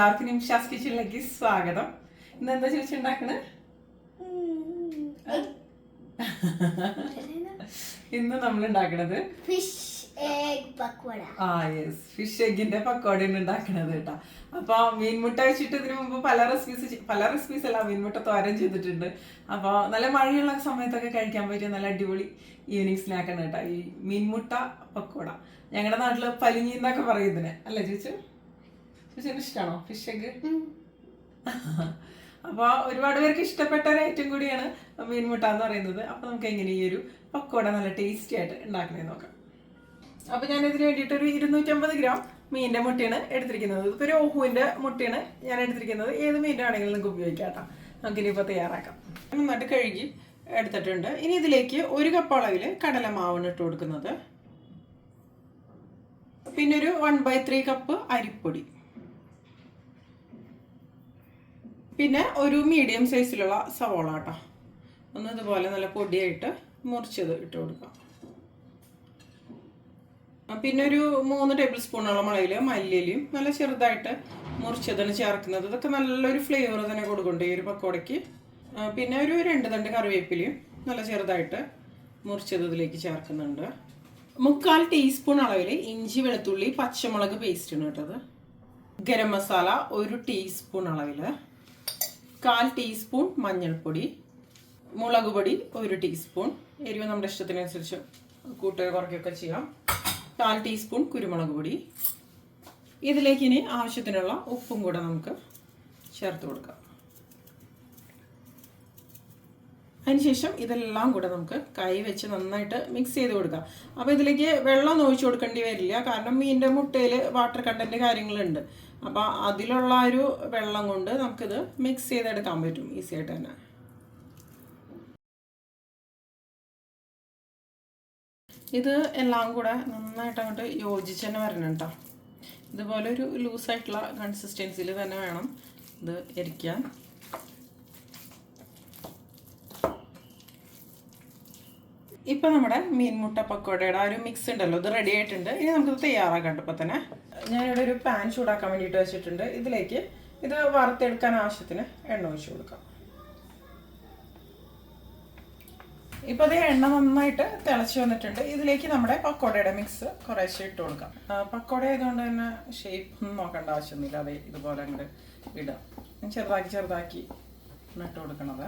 എല്ലാവർക്കും നിമിഷാസ് കിച്ചണിലേക്ക് സ്വാഗതം. ഇന്ന് എന്താ ചോദിച്ചു ഉണ്ടാക്കണേ? ഇന്ന് നമ്മൾ ഉണ്ടാക്കണത് ഫിഷ് ആ യെസ് ഫിഷ് എഗിന്റെ പക്കോടയാണ് ഉണ്ടാക്കണത് കേട്ടോ. അപ്പൊ മീൻമുട്ട വെച്ചിട്ട് ഇതിനു മുമ്പ് പല റെസിപ്പീസ് പല റെസിപ്പീസ് അല്ല മീൻമുട്ട തോരൻ ചെയ്തിട്ടുണ്ട്. അപ്പൊ നല്ല മഴയുള്ള സമയത്തൊക്കെ കഴിക്കാൻ പറ്റിയ നല്ല അടിപൊളി ഈവനിങ് സ്നാക്കാണ് കേട്ടോ. ഈ മീൻമുട്ട പക്കോട. ഞങ്ങളുടെ നാട്ടിൽ പലിഞ്ഞി എന്നൊക്കെ പറയും ഇതിനെ. അല്ലേ ചേച്ചു? ചേച്ചിന് ഇഷ്ടമാണോ ഫിഷ് എഗ് അപ്പൊ ഒരുപാട് പേർക്ക് ഇഷ്ടപ്പെട്ട ഒരു ഐറ്റം കൂടിയാണ് മീൻമുട്ട എന്ന് പറയുന്നത്. അപ്പൊ നമുക്ക് എങ്ങനെ ഈ ഒരു പക്കോട നല്ല ടേസ്റ്റി ആയിട്ട് ഉണ്ടാക്കണേ നോക്കാം. അപ്പൊ ഞാൻ ഇതിന് വേണ്ടിയിട്ട് ഒരു ഇരുന്നൂറ്റമ്പത് ഗ്രാം മീനിന്റെ മുട്ടയാണ് എടുത്തിരിക്കുന്നത്. ഇപ്പൊ ഒരു ഓഹുവിന്റെ മുട്ടയാണ് ഞാൻ എടുത്തിരിക്കുന്നത്. ഏത് മീന്റെ ആണെങ്കിലും നിങ്ങൾക്ക് ഉപയോഗിക്കാം കേട്ടോ. നമുക്കിനിപ്പോൾ തയ്യാറാക്കാം. നന്നായിട്ട് കഴുകി എടുത്തിട്ടുണ്ട്. ഇനി ഇതിലേക്ക് ഒരു കപ്പ് അളവിൽ കടലമാവാണ് ഇട്ട് കൊടുക്കുന്നത്. പിന്നെ ഒരു വൺ ബൈ ത്രീ കപ്പ് അരിപ്പൊടി. പിന്നെ ഒരു മീഡിയം സൈസിലുള്ള സവോള കേട്ടോ. ഒന്ന് ഇതുപോലെ നല്ല പൊടിയായിട്ട് മുറിച്ചത് ഇട്ട് കൊടുക്കാം പിന്നെ ഒരു മൂന്ന് ടേബിൾ സ്പൂണോളം അളവിൽ മല്ലിയിലും നല്ല ചെറുതായിട്ട് മുറിച്ചതാണ് ചേർക്കുന്നത്. ഇതൊക്കെ നല്ലൊരു ഫ്ലേവർ തന്നെ കൊടുക്കുന്നുണ്ട് ഈ ഒരു പക്കോടയ്ക്ക്. പിന്നെ ഒരു രണ്ട് തണ്ട് കറിവേപ്പിലയും നല്ല ചെറുതായിട്ട് മുറിച്ചത് ഇതിലേക്ക് ചേർക്കുന്നുണ്ട്. മുക്കാൽ ടീസ്പൂൺ അളവിൽ ഇഞ്ചി വെളുത്തുള്ളി പച്ചമുളക് പേസ്റ്റാണ് കേട്ടത്. ഗരം മസാല ഒരു ടീസ്പൂൺ അളവിൽ കാൽ ടീസ്പൂൺ മഞ്ഞൾപ്പൊടി മുളക് പൊടി ഒരു ടീസ്പൂൺ. എരിവ് നമ്മുടെ ഇഷ്ടത്തിനനുസരിച്ച് കൂട്ടുക കുറയ്ക്കുകയൊക്കെ ചെയ്യാം. കാൽ ടീസ്പൂൺ കുരുമുളക് പൊടി. ഇതിലേക്ക് ഇനി ആവശ്യത്തിനുള്ള ഉപ്പും കൂടെ നമുക്ക് ചേർത്ത് കൊടുക്കാം. അതിനുശേഷം ഇതെല്ലാം കൂടെ നമുക്ക് കൈ വെച്ച് നന്നായിട്ട് മിക്സ് ചെയ്ത് കൊടുക്കാം. അപ്പോൾ ഇതിലേക്ക് വെള്ളം ഒഴിച്ചു കൊടുക്കേണ്ടി വരില്ല. കാരണം മീനിന്റെ മുട്ടയിൽ വാട്ടർ കണ്ടന്റ് കാര്യങ്ങളുണ്ട്. അപ്പോൾ അതിലുള്ള ഒരു വെള്ളം കൊണ്ട് നമുക്കിത് മിക്സ് ചെയ്തെടുക്കാൻ പറ്റും. ഈസി ആയിട്ട് തന്നെ. ഇത് എല്ലാം കൂടെ നന്നായിട്ട് അങ്ങോട്ട് യോജിച്ച് തന്നെ വരണം കേട്ടോ ഇതുപോലെ ഒരു ലൂസായിട്ടുള്ള കൺസിസ്റ്റൻസിയിൽ തന്നെ വേണം ഇത് എരിക്കാൻ. ഇപ്പൊ നമ്മുടെ മീൻമുട്ട പക്കോടയുടെ ആ ഒരു മിക്സ് ഉണ്ടല്ലോ ഇത് റെഡി ആയിട്ടുണ്ട്. ഇനി നമുക്കിത് തയ്യാറാക്കാം ഇപ്പൊ തന്നെ. ഞാനിവിടെ ഒരു പാൻ ചൂടാക്കാൻ വേണ്ടിയിട്ട് വെച്ചിട്ടുണ്ട്. ഇതിലേക്ക് ഇത് വറുത്തെടുക്കാൻ ആവശ്യത്തിന് എണ്ണ ഒഴിച്ചു കൊടുക്കാം. ഇപ്പൊ അതേ എണ്ണ നന്നായിട്ട് തിളച്ച് വന്നിട്ടുണ്ട്. ഇതിലേക്ക് നമ്മുടെ പക്കോടയുടെ മിക്സ് കുറേശ്ശെ ഇട്ട് കൊടുക്കാം. പക്കോട ആയതുകൊണ്ട് തന്നെ ഷേപ്പ് ഒന്നും നോക്കേണ്ട ആവശ്യമൊന്നുമില്ല. അതെ ഇതുപോലെ അങ്ങോട്ട് ഇടാം. ചെറുതാക്കി ചെറുതാക്കി ഇട്ട് കൊടുക്കണത്.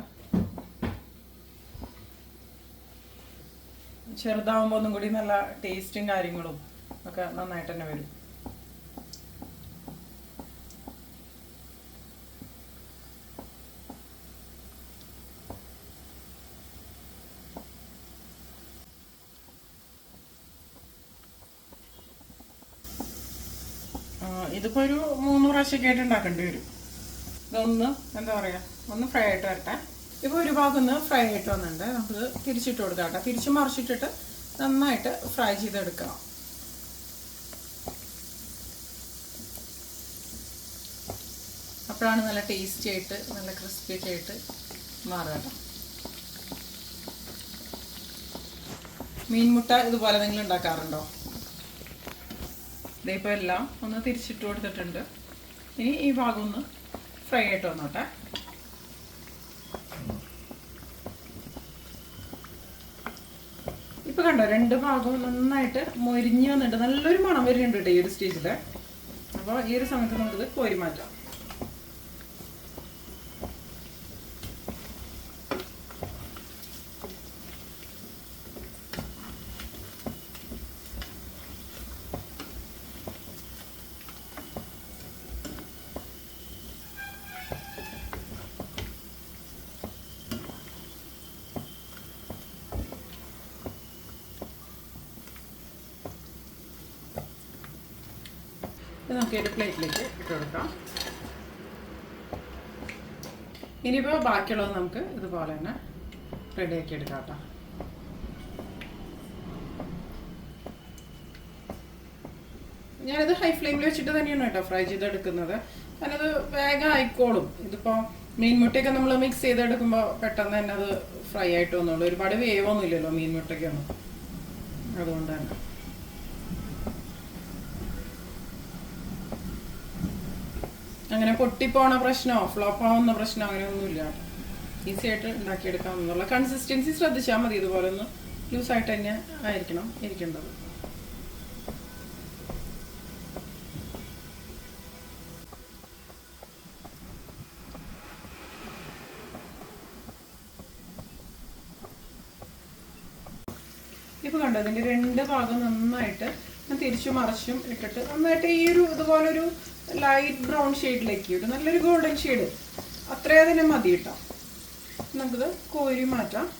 ചെറുതാവുമ്പോൾ ഒന്നും കൂടി നല്ല ടേസ്റ്റും കാര്യങ്ങളും ഒക്കെ നന്നായിട്ട് തന്നെ വരും ഇതിപ്പോ ഒരു മൂന്ന് പ്രാവശ്യമൊക്കെ ആയിട്ട് ഉണ്ടാക്കേണ്ടി വരും. ഇതൊന്ന് എന്താ പറയാ ഒന്ന് ഫ്രൈ ആയിട്ട് വരട്ടെ. ഇപ്പോൾ ഒരു ഭാഗം ഒന്ന് ഫ്രൈ ആയിട്ട് വന്നിട്ടുണ്ട്. നമുക്ക് തിരിച്ചിട്ട് കൊടുക്കാം കേട്ടോ. തിരിച്ച് മറിച്ചിട്ടിട്ട് നന്നായിട്ട് ഫ്രൈ ചെയ്തെടുക്കണം. അപ്പോഴാണ് നല്ല ടേസ്റ്റി ആയിട്ട് നല്ല ക്രിസ്പി ഒക്കെ ആയിട്ട് മാറുക മീൻമുട്ട ഇതുപോലെ നിങ്ങൾ ഉണ്ടാക്കാറുണ്ടോ? ഇതിപ്പോൾ എല്ലാം ഒന്ന് തിരിച്ചിട്ട് കൊടുത്തിട്ടുണ്ട്. ഇനി ഈ ഭാഗം ഒന്ന് ഫ്രൈ ആയിട്ട് വന്നോട്ടെ. ഇപ്പൊ കണ്ടോ രണ്ട് ഭാഗവും നന്നായിട്ട് മൊരിഞ്ഞ് വന്നിട്ട് നല്ലൊരു മണം വരുന്നുണ്ട് കേട്ടോ ഈ ഒരു സ്റ്റേജിൽ അപ്പോൾ ഈ ഒരു സമയത്ത് നമുക്കിത് കോരി മാറ്റാം. ഇത് നമുക്ക് അതിന്റെ പ്ലേറ്റിലേക്ക് ഇട്ട് കൊടുക്കാം. ഇനിയിപ്പോൾ ബാക്കിയുള്ളത് നമുക്ക് ഇതുപോലെ തന്നെ റെഡിയാക്കി എടുക്കാം കേട്ടോ. ഞാനിത് ഹൈ ഫ്ലെയിമിൽ വെച്ചിട്ട് തന്നെയാണ് കേട്ടോ ഫ്രൈ ചെയ്തെടുക്കുന്നത്. അത് വേഗം ആയിക്കോളും. ഇതിപ്പോൾ മീൻമുട്ടയൊക്കെ നമ്മൾ മിക്സ് ചെയ്തെടുക്കുമ്പോൾ പെട്ടെന്ന് തന്നെ അത് ഫ്രൈ ആയിട്ട് വന്നുള്ളൂ ഒരുപാട് വേവൊന്നും ഇല്ലല്ലോ മീൻമുട്ടയ്ക്കൊന്നും അതുകൊണ്ട് തന്നെ. അങ്ങനെ പൊട്ടിപ്പോണ പ്രശ്നമോ ഫ്ലോപ്പ് ആവുന്ന പ്രശ്നമോ അങ്ങനെയൊന്നുമില്ല. ഈസി ആയിട്ട് ഉണ്ടാക്കിയെടുക്കാമെന്നുള്ള കൺസിസ്റ്റൻസി ശ്രദ്ധിച്ചാൽ മതി ഇതുപോലെ ഒന്ന് ലൂസായിട്ട് തന്നെ ആയിരിക്കണം ഇരിക്കേണ്ടത്. ഇപ്പൊ കണ്ടോ അതിന്റെ രണ്ട് ഭാഗം നന്നായിട്ട് ഞാൻ തിരിച്ചു മറിച്ചും ഇട്ടിട്ട് നന്നായിട്ട് ഈ ഒരു ഇതുപോലൊരു ലൈറ്റ് ബ്രൗൺ ഷെയ്ഡിലേക്ക് ഒരു നല്ലൊരു ഗോൾഡൻ ഷെയ്ഡ് അത്രേ തന്നെ മതി കേട്ടോ. നമുക്കിത് കോരി മാറ്റാം.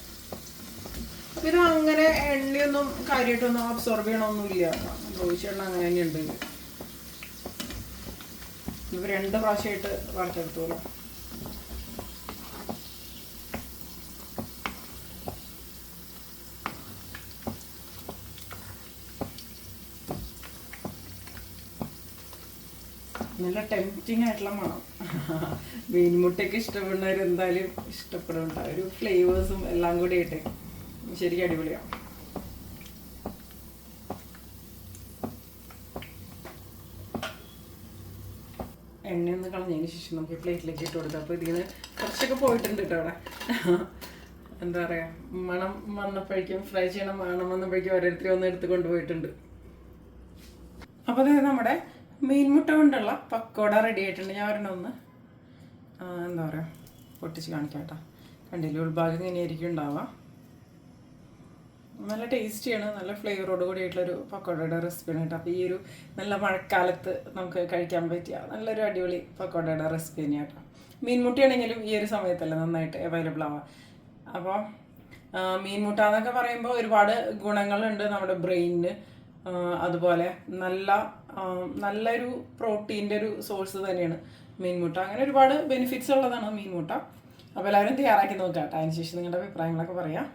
അപ്പം ഇത് അങ്ങനെ എണ്ണയൊന്നും കാര്യമായിട്ടൊന്നും അബ്സോർബ് ചെയ്യണമൊന്നുമില്ല. ചോദിച്ചെണ്ണ അങ്ങനെ തന്നെയുണ്ട്. ഉണ്ടെങ്കിൽ രണ്ട് പ്രാവശ്യമായിട്ട് വറുത്തെടുത്തോളൂ. നല്ല ടെംപ്റ്റിംഗ് ആയിട്ടുള്ള മണം. മീൻമുട്ടയൊക്കെ ഇഷ്ടപ്പെടുന്നവർ എന്തായാലും ഇഷ്ടപ്പെടുന്നുണ്ട് ഒരു ഫ്ലേവേഴ്സും എല്ലാം കൂടി ആയിട്ട്. ശരിക്കും അടിപൊളിയാണ് എണ്ണയൊന്ന് കളഞ്ഞതിന് ശേഷം നമുക്ക് പ്ലേറ്റിലേക്ക് ഇട്ട് കൊടുക്കാം. അപ്പോൾ ഇതിന് കുറച്ചൊക്കെ പോയിട്ടുണ്ട് കേട്ടോ അവിടെ. എന്താ പറയുക മണം വന്നപ്പോഴേക്കും ഫ്രൈ ചെയ്യണം മണം വന്നപ്പോഴേക്കും ഓരോരുത്തരും ഒന്ന് എടുത്ത് കൊണ്ടുപോയിട്ടുണ്ട്. അപ്പോൾ അതായത് നമ്മുടെ മീൻമുട്ട കൊണ്ടുള്ള പക്കോട റെഡി ആയിട്ടുണ്ട്. ഞാൻ ഒരെണ്ണം ഒന്ന് എന്താ പറയുക പൊട്ടിച്ച് കാണിക്കാം കേട്ടോ. കണ്ടില്ലേ ഉൾഭാഗം ഇങ്ങനെയായിരിക്കും ഉണ്ടാവുക. നല്ല ടേസ്റ്റിയാണ് നല്ല ഫ്ലേവറോട് കൂടിയിട്ടുള്ളൊരു പക്കോടയുടെ റെസിപ്പിയാണ് കേട്ടോ. അപ്പോൾ ഈ ഒരു നല്ല മഴക്കാലത്ത് നമുക്ക് കഴിക്കാൻ പറ്റിയ നല്ലൊരു അടിപൊളി പക്കോടയുടെ റെസിപ്പി തന്നെയാണ് കേട്ടോ. മീൻമുട്ടയാണെങ്കിലും ഈ ഒരു സമയത്തല്ല നന്നായിട്ട് അവൈലബിൾ ആവാം അപ്പോൾ മീൻമുട്ട എന്നൊക്കെ പറയുമ്പോൾ ഒരുപാട് ഗുണങ്ങളുണ്ട് നമ്മുടെ ബ്രെയിനിന്. അതുപോലെ നല്ല നല്ലൊരു പ്രോട്ടീന്റെ ഒരു സോഴ്സ് തന്നെയാണ് മീൻമുട്ട. അങ്ങനെ ഒരുപാട് ബെനിഫിറ്റ്സ് ഉള്ളതാണ് മീൻമുട്ട. അപ്പോൾ എല്ലാവരും തയ്യാറാക്കി നോക്കാം കേട്ടോ ശേഷം നിങ്ങളുടെ അഭിപ്രായങ്ങളൊക്കെ പറയാം.